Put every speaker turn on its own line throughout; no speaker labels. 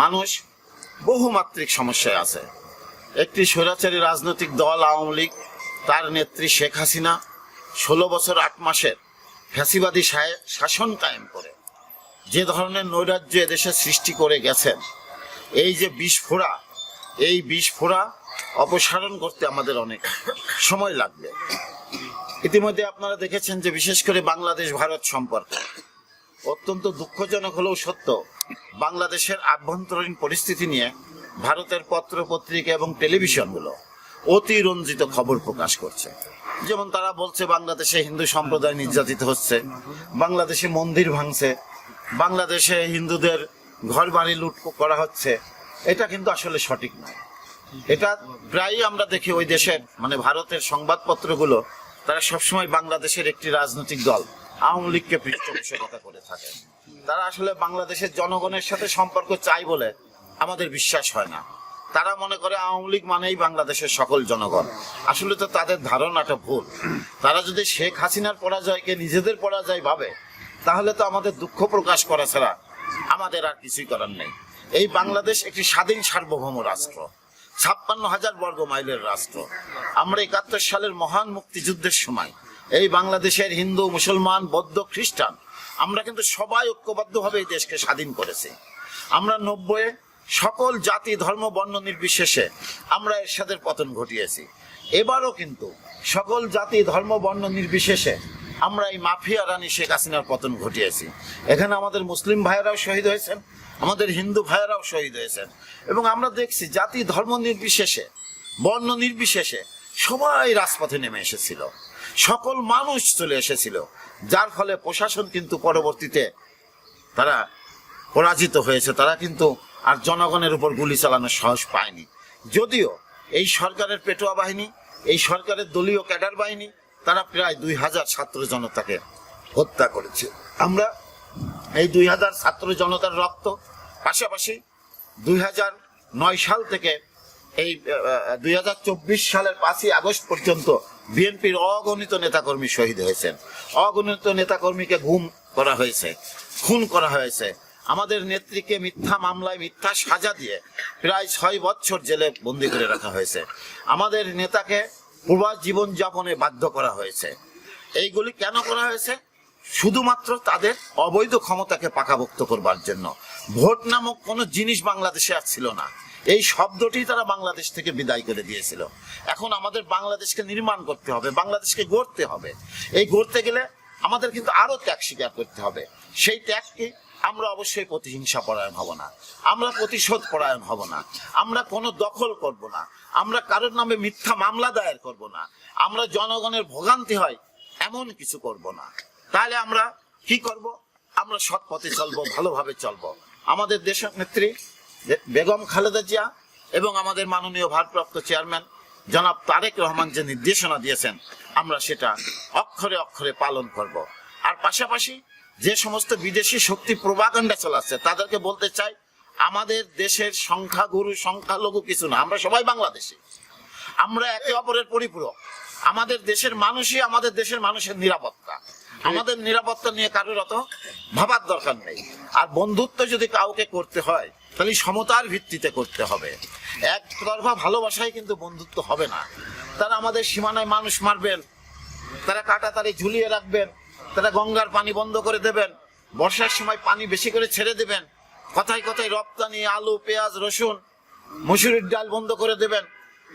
মানুষ বহুমাত্রিক সমস্যায় আছে। একটি স্বৈরাচারী রাজনৈতিক দল আওয়ামী লীগ, তার নেত্রী শেখ হাসিনা ষোলো বছর আট মাসের ফ্যাসিবাদী শাসন কায়েম করে। যে ধরনের নৈরাজ্য এদেশে সৃষ্টি করে গেছেন, এই যে বিস্ফোরা এই বিস্ফোরা অপসারণ করতে আমাদের অনেক সময় লাগবে। ইতিমধ্যে আপনারা দেখেছেন যে বিশেষ করে বাংলাদেশ ভারত সম্পর্ক অত্যন্ত দুঃখজনক হলেও সত্য বাংলাদেশের আভ্যন্তরীণ পরিস্থিতি নিয়ে ভারতের পত্র পত্রিকা এবং টেলিভিশনগুলো অতিরঞ্জিত খবর প্রকাশ করছে। যেমন তারা বলছে, বাংলাদেশে হিন্দু সম্প্রদায় নির্যাতিত হচ্ছে, বাংলাদেশে মন্দির ভাঙছে, বাংলাদেশে হিন্দুদের ঘর বাড়ি লুট করা হচ্ছে। এটা কিন্তু আসলে সঠিক নয়। এটা প্রায়ই আমরা দেখি ওই দেশের মানে ভারতের সংবাদপত্রগুলো, তারা সবসময় বাংলাদেশের একটি রাজনৈতিক দল, আওয়ামী লীগকে পৃষ্ঠপোষকতা করে থাকে। তারা আসলে বাংলাদেশের জনগণের সাথে সম্পর্ক চাই বলে আমাদের বিশ্বাস হয় না। তারা মনে করে আওয়ামী লীগ মানেই বাংলাদেশের সকল জনগণ। আসলে তো তাদের ধারণাটা ভুল। তারা যদি শেখ হাসিনার পরাজয়কে নিজেদের পরাজয় ভাবে, তাহলে তো আমাদের দুঃখ প্রকাশ করা ছাড়া আমাদের আর কিছুই করার নেই। এই বাংলাদেশ একটি স্বাধীন সার্বভৌম রাষ্ট্র, ছাপ্পান্ন হাজার বর্গ মাইলের রাষ্ট্র। আমরা একাত্তর সালের মহান মুক্তিযুদ্ধের সময় এই বাংলাদেশের হিন্দু, মুসলমান, বৌদ্ধ, খ্রিস্টান আমরা কিন্তু সবাই ঐক্যবদ্ধভাবে এই দেশকে স্বাধীন করেছি। আমরা নব্বই সকল জাতি, ধর্ম, বর্ণ নির্বিশেষে আমরা এরশাদের পতন ঘটিয়েছি। এবারও কিন্তু সকল জাতি, ধর্ম, বর্ণ নির্বিশেষে আমরা এই মাফিয়া রানী শেখ হাসিনার পতন ঘটিয়েছি। এখানে আমাদের মুসলিম ভাইয়েরাও শহীদ হয়েছেন, আমাদের হিন্দু ভাইয়েরাও শহীদ হয়েছেন এবং আমরা দেখছি জাতি, ধর্ম নির্বিশেষে, বর্ণ নির্বিশেষে সবাই রাজপথে নেমে এসেছিল। সকল মানুষ চলে এসেছিল। যার ফলে প্রশাসন কিন্তু পরবর্তীতে তারা পরাজিত হয়েছে। তারা কিন্তু আর জনগণের উপর গুলি চালানোর সাহস পায়নি। যদিও এই সরকারের পেটোয়া বাহিনী, এই সরকারের দলীয় ক্যাডার বাহিনী, তারা প্রায় দুই হাজার ছাত্র জনতাকে হত্যা করেছে। আমরা এই দুই হাজার ছাত্র জনতার রক্ত, পাশাপাশি দুই হাজার নয় সাল থেকে এই দুই হাজার চব্বিশ সালের পাঁচই আগস্ট পর্যন্ত বিএনপির অগণিত নেতাকর্মী শহীদ হয়েছেন। অগণিত নেতাকর্মীকে গুম করা হয়েছে, খুন করা হয়েছে। আমাদের নেত্রীকে মিথ্যা মামলায় মিথ্যা সাজা দিয়ে প্রায় ছয় বছর জেলে বন্দি করে রাখা হয়েছে। আমাদের নেতাকে প্রবাস জীবন যাপনে বাধ্য করা হয়েছে। এইগুলি কেন করা হয়েছে? শুধুমাত্র তাদের অবৈধ ক্ষমতাকে পাকাভুক্ত করবার জন্য। ভোট নামক কোনো জিনিস বাংলাদেশে আর ছিল না। এই শব্দটি তারা বাংলাদেশ থেকে বিদায় করে দিয়েছিল। এখন আমাদের বাংলাদেশকে নির্মাণ করতে হবে, বাংলাদেশকে গড়তে হবে। এই গড়তে গেলে আমাদের কিন্তু আরও ত্যাগ স্বীকার করতে হবে। সেই ত্যাগকে আমরা অবশ্যই প্রতিহিংসা পরায়ণ হব না, আমরা প্রতিশোধ পরায়ণ হব না, আমরা কোনো দখল করব না, আমরা কারোর নামে মিথ্যা মামলা দায়ের করব না, আমরা জনগণের ভোগান্তি হয় এমন কিছু করব না। তাহলে আমরা কি করব? আমরা সৎ পথে চলবো, ভালোভাবে চলবো। আমাদের দেশ নেত্রী বেগম খালেদা জিয়া এবং আমাদের মাননীয় ভারপ্রাপ্ত চেয়ারম্যান জনাব তারেক রহমান যে নির্দেশনা দিয়েছেন, আমরা সেটা অক্ষরে অক্ষরে পালন করব। আর পাশাপাশি যে সমস্ত বিদেশি শক্তি প্রবাগান্ডা চালাচ্ছে, তাদেরকে বলতে চাই, আমাদের দেশের সংখ্যাগুরু, সংখ্যালঘু কিছু না, আমরা সবাই বাংলাদেশি। আমরা একে অপরের পরিপূরক। আমাদের দেশের মানুষই আমাদের দেশের মানুষের নিরাপত্তা। আমাদের নিরাপত্তা নিয়ে কারোর অত ভাবার দরকার নেই। আর বন্ধুত্ব যদি কাউকে করতে হয় তাহলে সমতার ভিত্তিতে করতে হবে। এক একতরফা ভালোবাসায় কিন্তু বন্ধুত্ব হবে না। তারা আমাদের সীমানায় মানুষ মারবেন, তারা কাটা তারি ঝুলিয়ে রাখবেন, তারা গঙ্গার পানি বন্ধ করে দেবেন, বর্ষার সময় পানি বেশি করে ছেড়ে দেবেন, কথায় কথায় রপ্তানি, আলু, পেঁয়াজ, রসুন, মসুরির ডাল বন্ধ করে দেবেন,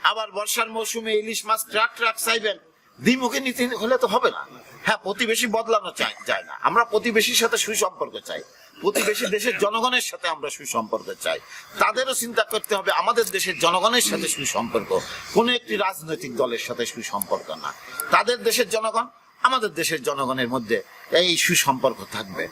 আবার বর্ষার মৌসুমে ইলিশ মাছ ট্রাক ট্রাক চাইবেন, দ্বিমুখী নীতি হলে তো হবে না। হ্যাঁ প্রতিবেশী বদলানো চাই যায় না। আমরা প্রতিবেশীর সাথে সুসম্পর্ক চাই। প্রতিবেশী দেশের জনগণের সাথে আমরা সুসম্পর্ক চাই। তাদেরও চিন্তা করতে হবে, আমাদের দেশের জনগণের সাথে সুসম্পর্ক। কোন একটি রাজনৈতিক দলের সাথে সুসম্পর্ক না। তাদের দেশের জনগণ, আমাদের দেশের জনগণের মধ্যে এই সুসম্পর্ক থাকবে।